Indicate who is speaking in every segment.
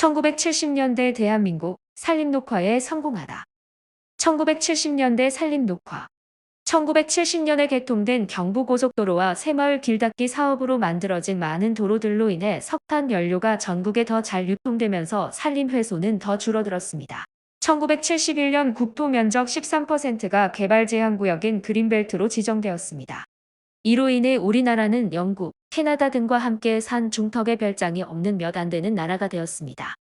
Speaker 1: 1970년대 대한민국 산림녹화에 성공하다. 1970년대 산림녹화 1970년에 개통된 경부고속도로와 새마을 길닫기 사업으로 만들어진 많은 도로들로 인해 석탄 연료가 전국에 더 잘 유통되면서 산림 회소는 더 줄어들었습니다. 1971년 국토 면적 13%가 개발 제한 구역인 그린벨트로 지정되었습니다. 이로 인해 우리나라는 영국, 캐나다 등과 함께 산 중턱의 별장이 없는 몇 안 되는 나라가 되었습니다.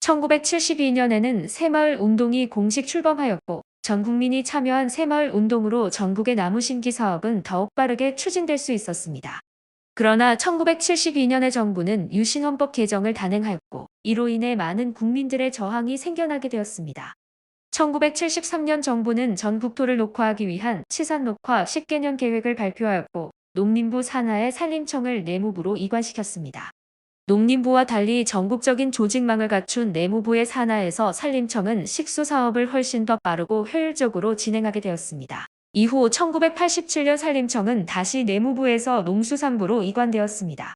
Speaker 1: 1972년에는 새마을 운동이 공식 출범하였고 전 국민이 참여한 새마을 운동으로 전국의 나무 심기 사업은 더욱 빠르게 추진될 수 있었습니다. 그러나 1972년에 정부는 유신헌법 개정을 단행하였고 이로 인해 많은 국민들의 저항이 생겨나게 되었습니다. 1973년 정부는 전 국토를 녹화하기 위한 치산 녹화 10개년 계획을 발표하였고 농림부 산하의 산림청을 내무부로 이관시켰습니다. 농림부와 달리 전국적인 조직망을 갖춘 내무부의 산하에서 산림청은 식수 사업을 훨씬 더 빠르고 효율적으로 진행하게 되었습니다. 이후 1987년 산림청은 다시 내무부에서 농수산부로 이관되었습니다.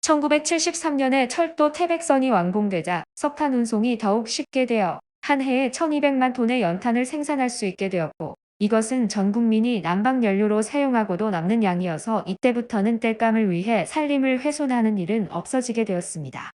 Speaker 1: 1973년에 철도 태백선이 완공되자 석탄 운송이 더욱 쉽게 되어 한 해에 1200만 톤의 연탄을 생산할 수 있게 되었고 이것은 전 국민이 난방 연료로 사용하고도 남는 양이어서 이때부터는 땔감을 위해 산림을 훼손하는 일은 없어지게 되었습니다.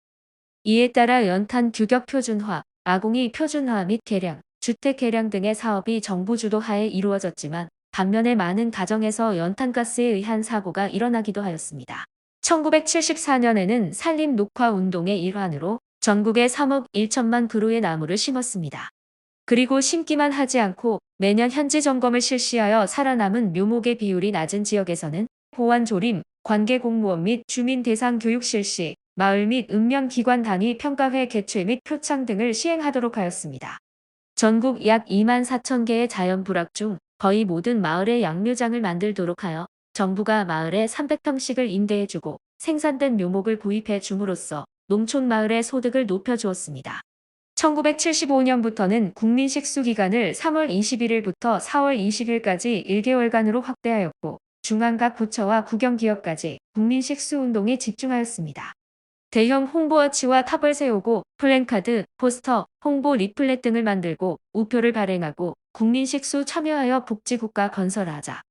Speaker 1: 이에 따라 연탄 규격 표준화, 아궁이 표준화 및 개량, 주택 개량 등의 사업이 정부 주도하에 이루어졌지만 반면에 많은 가정에서 연탄가스에 의한 사고가 일어나기도 하였습니다. 1974년에는 산림 녹화 운동의 일환으로 전국에 3억 1천만 그루의 나무를 심었습니다. 그리고 심기만 하지 않고 매년 현지 점검을 실시하여 살아남은 묘목의 비율이 낮은 지역에서는 보안 조림, 관계 공무원 및 주민 대상 교육 실시, 마을 및 읍면 기관 단위 평가회 개최 및 표창 등을 시행하도록 하였습니다. 전국 약 2만 4천 개의 자연 불악 중 거의 모든 마을에 양묘장을 만들도록 하여 정부가 마을에 300평씩을 임대해주고 생산된 묘목을 구입해 줌으로써 농촌 마을의 소득을 높여주었습니다. 1975년부터는 국민 식수 기간을 3월 21일부터 4월 20일까지 1개월간으로 확대하였고 중앙각 부처와 국영기업까지 국민 식수 운동에 집중하였습니다. 대형 홍보어치와 탑을 세우고 플랜카드, 포스터, 홍보 리플렛 등을 만들고 우표를 발행하고 국민 식수 참여하여 복지국가 건설하자.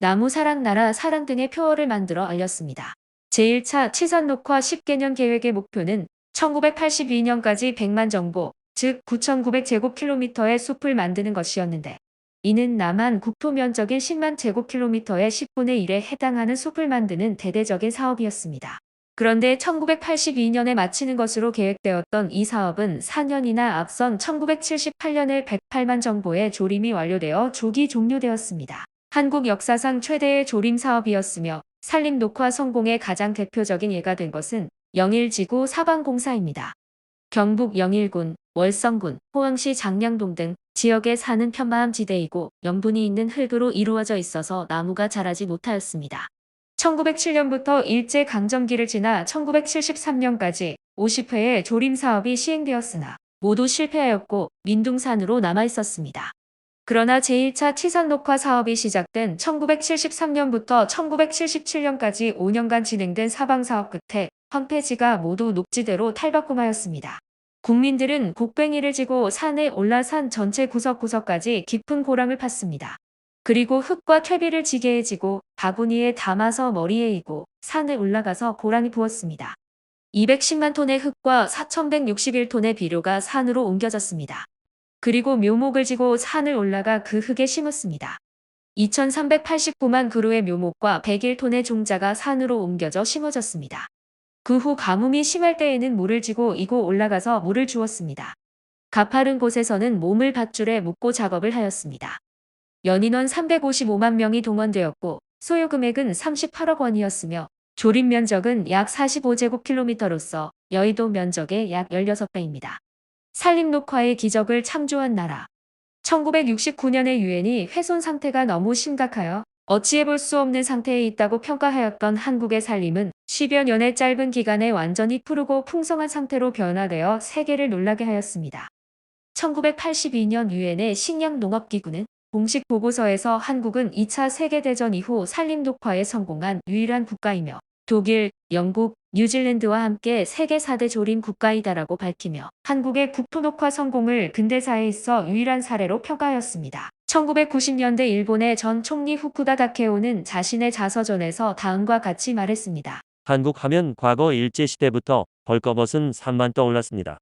Speaker 1: 나무 사랑 나라 사랑 등의 표어를 만들어 알렸습니다. 제1차 치산 녹화 10개년 계획의 목표는 1982년까지 100만 정보, 즉 9,900제곱킬로미터의 숲을 만드는 것이었는데 이는 남한 국토 면적인 10만 제곱킬로미터의 10분의 1에 해당하는 숲을 만드는 대대적인 사업이었습니다. 그런데 1982년에 마치는 것으로 계획되었던 이 사업은 4년이나 앞선 1978년에 108만 정보의 조림이 완료되어 조기 종료되었습니다. 한국 역사상 최대의 조림 사업이었으며 산림 녹화 성공의 가장 대표적인 예가 된 것은 영일지구 사방공사입니다. 경북 영일군, 월성군, 포항시 장량동 등 지역에 사는 편마함 지대이고 염분이 있는 흙으로 이루어져 있어서 나무가 자라지 못하였습니다. 1907년부터 일제강점기를 지나 1973년까지 50회의 조림 사업이 시행되었으나 모두 실패하였고 민둥산으로 남아 있었습니다. 그러나 제1차 치산 녹화 사업이 시작된 1973년부터 1977년까지 5년간 진행된 사방 사업 끝에 황폐지가 모두 녹지대로 탈바꿈하였습니다. 국민들은 곡괭이를 지고 산에 올라 산 전체 구석구석까지 깊은 고랑을 팠습니다. 그리고 흙과 퇴비를 지게해 지고 바구니에 담아서 머리에 이고 산에 올라가서 고랑이 부었습니다. 210만 톤의 흙과 4,161톤의 비료가 산으로 옮겨졌습니다. 그리고 묘목을 지고 산을 올라가 그 흙에 심었습니다. 2,389만 그루의 묘목과 101톤의 종자가 산으로 옮겨져 심어졌습니다. 그 후 가뭄이 심할 때에는 물을 지고 이고 올라가서 물을 주었습니다. 가파른 곳에서는 몸을 밧줄에 묶고 작업을 하였습니다. 연인원 355만 명이 동원되었고 소요 금액은 38억 원이었으며 조립 면적은 약 45제곱킬로미터로서 여의도 면적의 약 16배입니다. 산림 녹화의 기적을 창조한 나라. 1969년에 유엔이 훼손 상태가 너무 심각하여 어찌해 볼 수 없는 상태에 있다고 평가하였던 한국의 산림은 10여 년의 짧은 기간에 완전히 푸르고 풍성한 상태로 변화되어 세계를 놀라게 하였습니다. 1982년 유엔의 식량농업기구는 공식 보고서에서 한국은 2차 세계대전 이후 산림 녹화에 성공한 유일한 국가이며 독일, 영국, 뉴질랜드와 함께 세계 4대 조림 국가이다라고 밝히며 한국의 국토녹화 성공을 근대사에 있어 유일한 사례로 평가하였습니다. 1990년대 일본의 전 총리 후쿠다 다케오는 자신의 자서전에서 다음과 같이 말했습니다.
Speaker 2: 한국 하면 과거 일제시대부터 벌거벗은 산만 떠올랐습니다.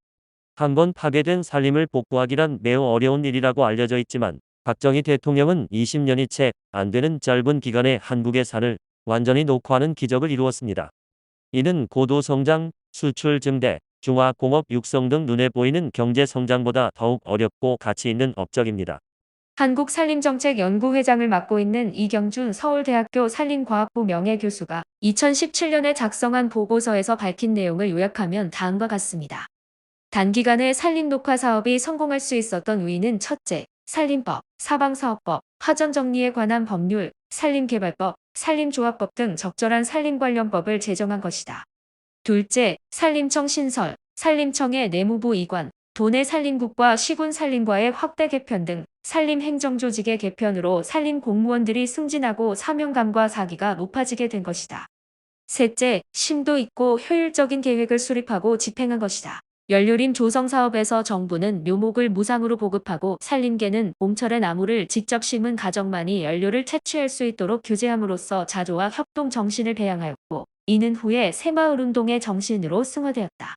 Speaker 2: 한번 파괴된 산림을 복구하기란 매우 어려운 일이라고 알려져 있지만 박정희 대통령은 20년이 채 안 되는 짧은 기간에 한국의 산을 완전히 녹화하는 기적을 이루었습니다. 이는 고도 성장, 수출 증대, 중화 공업 육성 등 눈에 보이는 경제 성장보다 더욱 어렵고 가치 있는 업적입니다.
Speaker 1: 한국 산림정책연구회장을 맡고 있는 이경준 서울대학교 산림과학부 명예교수가 2017년에 작성한 보고서에서 밝힌 내용을 요약하면 다음과 같습니다. 단기간에 산림 녹화 사업이 성공할 수 있었던 우위는 첫째, 산림법, 사방사업법, 화전정리에 관한 법률, 산림개발법, 산림조합법 등 적절한 산림 관련법을 제정한 것이다. 둘째, 산림청 신설, 산림청의 내무부 이관, 도내 산림국과 시군 산림과의 확대 개편 등 산림 행정조직의 개편으로 산림 공무원들이 승진하고 사명감과 사기가 높아지게 된 것이다. 셋째, 심도 있고 효율적인 계획을 수립하고 집행한 것이다. 연료림 조성 사업에서 정부는 묘목을 무상으로 보급하고 산림계는 봄철에 나무를 직접 심은 가정만이 연료를 채취할 수 있도록 규제함으로써 자조와 협동 정신을 배양하였고 이는 후에 새마을 운동의 정신으로 승화되었다.